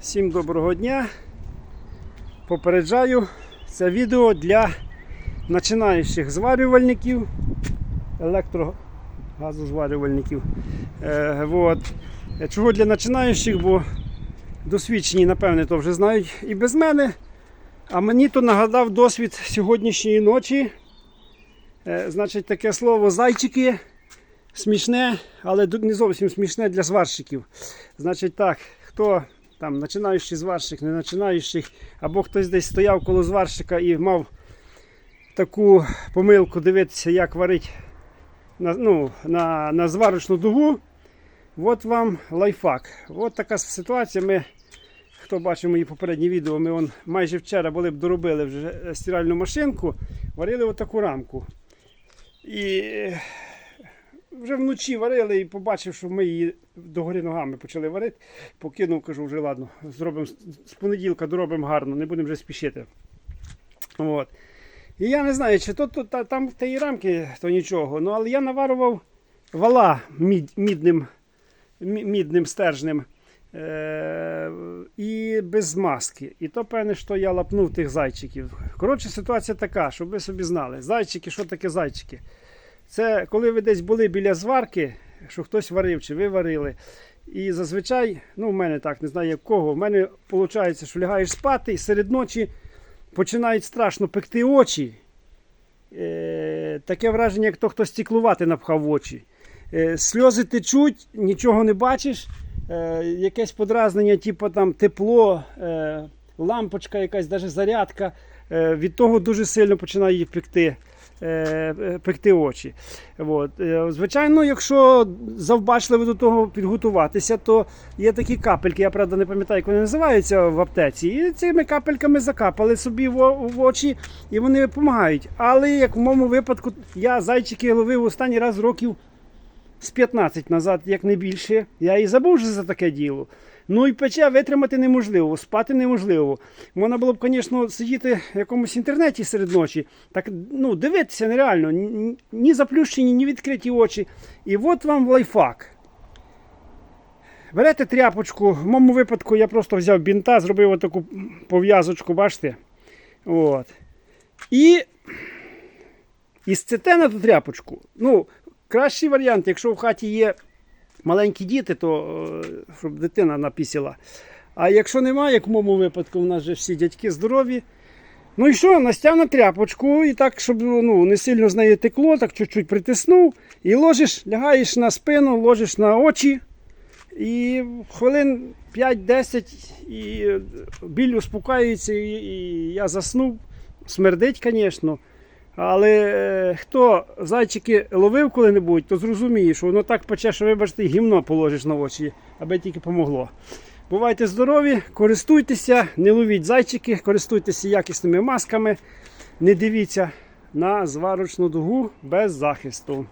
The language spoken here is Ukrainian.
Всім доброго дня. Попереджаю, це відео для починаючих зварювальників, електрогазозварювальників. Е, вот. Е, Чого для починаючих, бо досвідчені, напевне, то вже знають і без мене. А мені то нагадав досвід сьогоднішньої ночі. Е, значить, таке слово зайчики смішне, але не зовсім смішне для зварщиків. Значить так, хто там починаючий зварщик, не починаючий, або хтось десь стояв коло зварщика і мав таку помилку дивитися, як варить на, ну, на, на зварочну дугу. От вам лайфхак. От така ситуація. Ми, хто бачив мої попередні відео, ми вон, майже вчора були б доробили вже стиральну машинку, варили отаку рамку. І вже вночі варили і побачив, що ми її догори ногами почали варити. Покинув, кажу, вже ладно, зробимо з- понеділка доробимо гарно, не будемо вже спішити. От. І я не знаю, чи то, то та, там в тієї рамки то нічого, ну, але я наварував вала мід, мідним, мі- мідним стержнем. Е, і без маски. І то певне, що я лапнув тих зайчиків. Коротше, ситуація така, щоб ви собі знали. Зайчики, що таке зайчики? Це коли ви десь були біля зварки, що хтось варив чи ви варили. І зазвичай, ну в мене так, не знаю як кого, в мене виходить, що лягаєш спати і серед ночі починають страшно пекти очі. Е, таке враження, як то хтось стіклувати напхав очі. Е, сльози течуть, нічого не бачиш. Е, якесь подразнення, типу там тепло, е, лампочка, якась навіть зарядка. Е, від того дуже сильно починає її пекти, пекти очі. От. Е, звичайно, якщо завбачливо до того підготуватися, то є такі капельки, я правда не пам'ятаю, як вони називаються в аптеці. І цими капельками закапали собі в очі і вони допомагають. Але як в моєму випадку, я зайчики ловив останній раз років з 15 назад, як не більше. Я і забув вже за таке діло. Ну і пече витримати неможливо, спати неможливо. Можна було б, звісно, сидіти в якомусь інтернеті серед ночі, так ну, дивитися нереально, ні, ні заплющені, ні відкриті очі. І от вам лайфхак. Берете тряпочку, в моєму випадку я просто взяв бінта, зробив таку пов'язочку, бачите? От. І, і сцете на ту тряпочку. Ну, кращий варіант, якщо в хаті є маленькі діти, то е, щоб дитина напісіла. А якщо немає, як в моєму випадку, у нас же всі дядьки здорові. Ну і що, настяв на тряпочку, і так, щоб ну, не сильно з неї текло, так чуть-чуть притиснув. І ложиш, лягаєш на спину, ложиш на очі. І хвилин 5-10 і біль успокаюється, і я заснув. Смердить, звісно. Але е, хто зайчики ловив коли-небудь, то зрозуміє, що воно так пече, що вибачте, гімно положиш на очі, аби тільки помогло. Бувайте здорові, користуйтеся, не ловіть зайчики, користуйтеся якісними масками, не дивіться на зварочну дугу без захисту.